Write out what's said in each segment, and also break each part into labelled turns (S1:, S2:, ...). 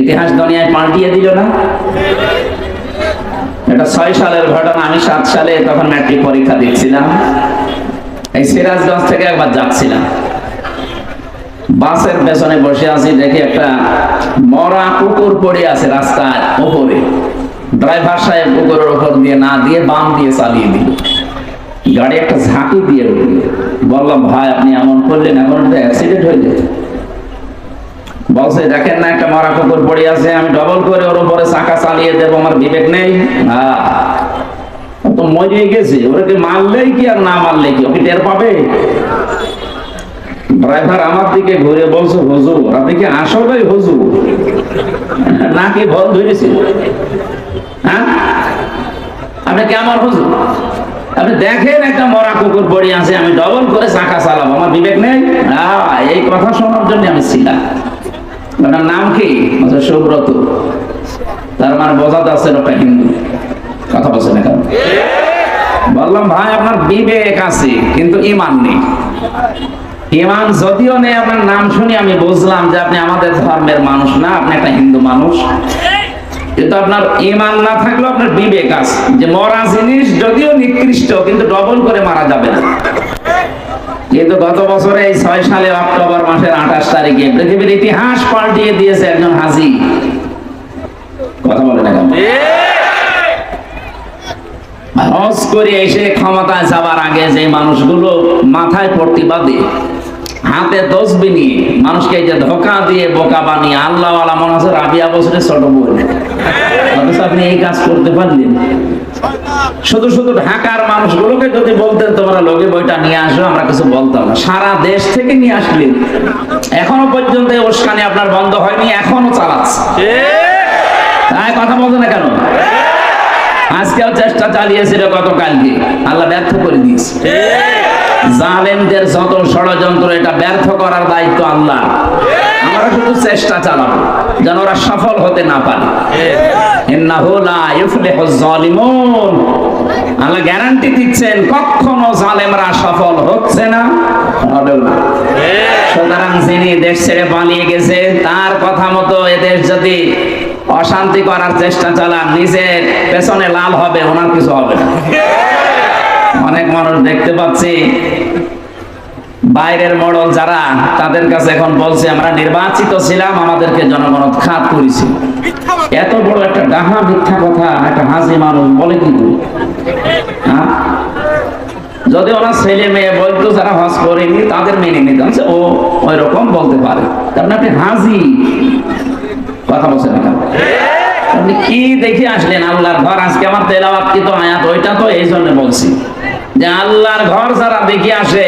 S1: ইতিহাস দুনিয়ায় পাল্টিয়ে দিল না? এটা ছয় সালের ঘটনা, আমি সাত সালে তখন ম্যাট্রিক পরীক্ষা দিচ্ছিলাম। এই সিরাজগঞ্জ থেকে একবার যাচ্ছিলাম। বাসের পেছনে বসে আছি, দেখি একটা মরা কুকুর পড়ে আছে রাস্তার উপরে। ড্রাইভার সাহেব কুকুরের উপর দিয়ে না দিয়ে বাম দিয়ে চালিয়ে দিল। গাড়ি একটা ঝাঁকি দিয়ে উঠল। বললাম, ভাই, আপনি এমন করলেন এখন তো অ্যাক্সিডেন্ট হয়ে যেত বলছে, দেখেন না, একটা মরা কুকুর পড়ে আছে, আমি ডবল করে ওর উপরে চাকা চালিয়ে দেবো, আমার বিবেক নেই। তো মরে গেছে ওকে মারলেই কি আর না মারলে কি? ওকে টের পাবে? ড্রাইভার আমার দিকে ঘুরে বলছে, হুজুর, আপনি কি আসলেই হুজুর? নাকি ভল ধরেছে? হ্যাঁ? আপনি কেমন হুজুর? আপনি দেখেন একটা মরা কুকুর পড়ে আছে, আমি ডবল করে চাকা চালাবো, আমার বিবেক নেই? এই কথা শোনার জন্য আমি ছিলাম। ওনার নাম কি? সুব্রত। তার মানে বোঝাতে আছে ওটা হিন্দু। কথা বলছে না কেন? বললাম, ভাই, আপনার বিবেক আছে, কিন্তু ইমান নেই। ইমান যদিও নেই, আপনার নাম শুনে আমি বুঝলাম যে আপনি আমাদের ধর্মের মানুষ না, আপনি একটা হিন্দু মানুষ। কিন্তু আপনার ইমান না থাকলেও আপনার বিবেক আছে। যে মরা জিনিস যদিও নিকৃষ্ট, কিন্তু ডবল করে মারা যাবে না। কিন্তু গত বছরে এই ছয় সালে অক্টোবর মাসের আঠাশ তারিখে পৃথিবীর ইতিহাস পাল্টিয়ে দিয়েছে একজন হাজি। কথা বলে না হজ করে এসে ক্ষমতায় আগে যে মানুষগুলো মাথায় পট্টি বাঁধে, হাতে তসবি নিয়ে মানুষকে যে ধোকা দিয়ে বোকা বানিয়ে আল্লাহ আলা মনে হচ্ছে রাবিয়া ছোট বই অথচ আপনি এই কাজ করতে পারলেন। শুধু শুধু ঢাকার মানুষগুলোকে যদি বলতেন, তোমরা বইটা নিয়ে আসো, আমরা কিছু বলতাম না। সারা দেশ থেকে নিয়ে এখনও পর্যন্ত উস্কানি আপনার বন্ধ হয়নি, এখনও চালাচ্ছে। তাই কথা বলতো না কেন? আজকেও চেষ্টা চালিয়েছিল গতকালকে। আল্লাহ ব্যর্থ করে দিয়েছে। জালেমদের যত ষড়যন্ত্র, এটা ব্যর্থ করার দায়িত্ব আল্লাহ। আমরা শুধু চেষ্টা চালাবো, যেন ওরা সফল হতে না পারে। গ্যারান্টি দিচ্ছেন, কখনো জালেমরা সফল হচ্ছে না সুতরাং যিনি দেশ ছেড়ে পালিয়ে গেছে, তার কথা মতো এদেশ যদি অশান্তি করার চেষ্টা চালান, নিজের পেছনে লাল হবে, ওনার কিছু হবে না। অনেক মানুষ দেখতে পাচ্ছি। বাইরের মডল যারা, তাদের কাছে এখন বলছে, আমরা নির্বাচিত ছিলাম, আমাদেরকে জনগণ খাত করেছি। এত বড় একটা ডাহা মিথ্যা কথা, একটা হাসি মানুষ বলে কি করে? হ্যাঁ? যদি ওনার ছেলে মেয়ে বলতো যারা হজ করেনি, তাদের মেনে নিতাম যে ও ওই রকম বলতে পারে। তার মানে আপনি হাজি কথা বলছেন না আপনি কি দেখে আসলেন আল্লাহর ঘর? আজকে আমার তেলাওয়াত কি তো আয়াত? ওইটা তো এই জন্য বলছি। যে আল্লাহর ঘর যারা দেখে আসে,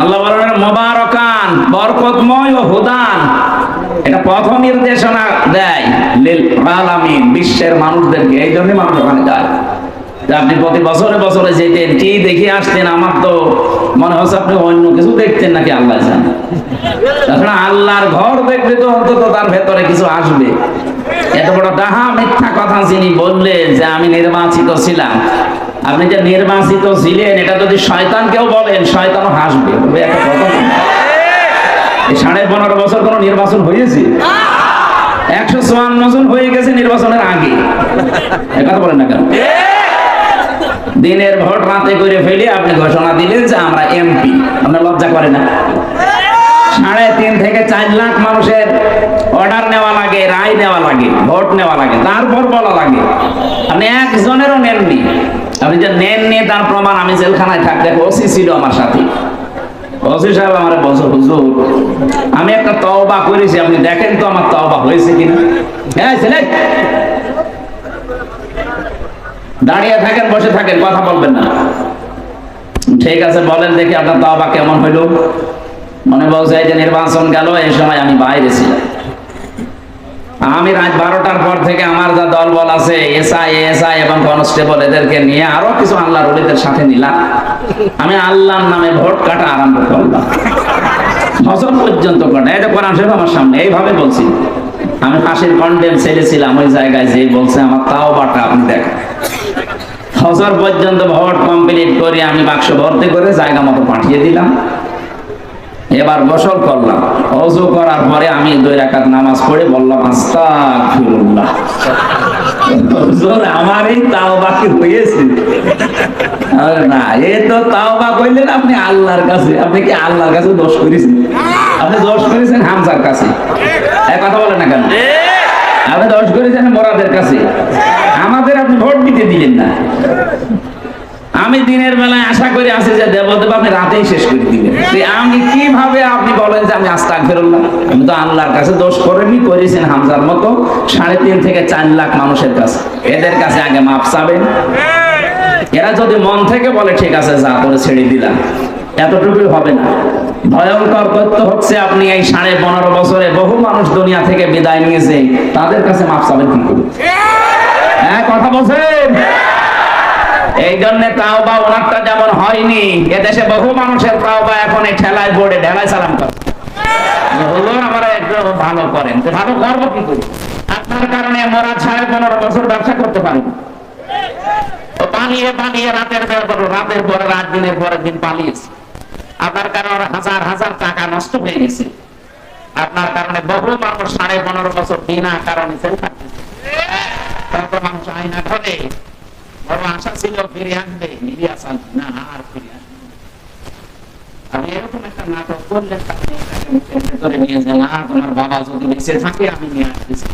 S1: আল্লাহ বলেন, মোবারকান, বরকতময় ও হুদান। এটা পথ নির্দেশনা দেয় আলামিন, বিশ্বের মানুষদেরকে। এই জন্য মানুষ ওখানে যায়। আপনি প্রতি বছরে বছরে যেতেন, কি দেখে আসতেন? আমার তো মনে হচ্ছে আপনি অন্য কিছু দেখতেন নাকি আল্লাহ তাছাড়া আল্লাহর ঘর দেখলে তো অন্তত তার ভেতরে কিছু আসবে। এত বড় ডাহা মিথ্যা কথা যিনি বললেন যে আমি নির্বাচিত ছিলাম। আপনি যে নির্বাচিত ছিলেন, এটা যদি শয়তানকেও বলেন, শয়তানও হাসবে। সাড়ে পনেরো বছর কোনো নির্বাচন হয়েছে? একশো চুয়ান্ন জন হয়ে গেছে নির্বাচনের আগে। কথা বলেন না কেন? দিনের ভোট রাতে করে ফেলে আপনি ঘোষণা দিলেন যে আমরা এমপি। আপনার লজ্জা করে না? সাড়ে তিন থেকে চার লাখ মানুষের অর্ডার নেওয়া লাগে, রায় নেওয়া লাগে, ভোট নেওয়া লাগে, তারপর বলা লাগে। আপনি একজনেরও নেননি। আপনি যে নেননি, তার প্রমাণ আমি জেলখানায় থাকতে ওসি ছিল আমার সাথে। ওসি সাহেব আমার বলছে হুজুর, আমি একটা তওবা করেছি, আপনি দেখেন তো আমার তওবা হয়েছে কিনা। হ্যাঁ ছেলে! দাঁড়িয়ে থাকেন, বসে থাকেন, কথা বলবেন না। ঠিক আছে, বলেন দেখি আপনার তওবা কেমন হইল। মনে বলছে যে নির্বাচন গেল, এই সময় আমি বাইরে ছিলাম। আমি রাত বারোটার পর থেকে আমার যা দল বল আছে, এসআই এসআই এবং কনস্টেবল, এদেরকে নিয়ে আরও কিছু আল্লাহ রলিদের সাথে নিলাম। আমি আল্লাহর নামে ভোট কাটা আরম্ভ করলাম। ফসল পর্যন্ত কাটা এটা কোরআন শরীফ আমার সামনে, এইভাবে বলছি। আমি ফাঁসির কন্ডেম ছেড়েছিলাম, ওই জায়গায় যে বলছে, আমার তাও বাটা, আপনি দেখেন। ফসল পর্যন্ত ভোট কমপ্লিট করে আমি বাক্স ভর্তি করে জায়গা মতো পাঠিয়ে দিলাম। এবার গোসল করলাম। অজু করার পরে আমি দুই রাকাত নামাজ পড়ে বললাম, আস্তাগফিরুল্লাহ। হয়েছে? আল্লাহর কাছে। আপনি কি আল্লাহর কাছে করেছেন? আপনি করেছেন কাছে। কথা বলেন করেছেন কাছে। আমাদের আপনি ভোট দিতে দিলেন না। আমি দিনের বেলায় আশা করে আছি যে দেবদেব আপনি রাতেই শেষ করে দিবেন। আমি কীভাবে আপনি বলেন যে আমি আস্তাক ফেরুল্লাহ আমি তো আল্লাহর কাছে দোষ করেনি করেছেন হামজার মতো। সাড়ে তিন থেকে চার লাখ মানুষের কাছে। এদের কাছে আগে মাপ চাবেন। এরা যদি মন থেকে বলে, ঠিক আছে, যা করে ছেড়ে দিলাম। এতটুকুই হবে না। ভয়ঙ্কর তথ্য হচ্ছে আপনি এই সাড়ে পনেরো বছরে বহু মানুষ দুনিয়া থেকে বিদায় নিয়েছে। তাদের কাছে মাপ চাবেন কি করে? হ্যাঁ কথা বলছেন? এই জন্য তাওবা ওনারটা যেমন হয়নি, এদেশে বহু মানুষের তাওবা এখন এই ঠেলায় বোর্ডে ঢেলায় সালাম করে। আপনার কারণে হাজার হাজার টাকা নষ্ট হয়ে গেছে। আপনার কারণে বহু মানুষ সাড়ে পনেরো বছর বিনা কারণে মানুষ ঘরে বড় আশা ছিল ফিরে আসবে ফিরে আসান না আর ফিরে আসবে না। আমি এরকম একটা নাটক করলে তাহলে এটাকে মুখের ভেতরে নিয়ে যে না তোমার বাবা যদি বেঁচে থাকে আমি নিয়ে আসতেছি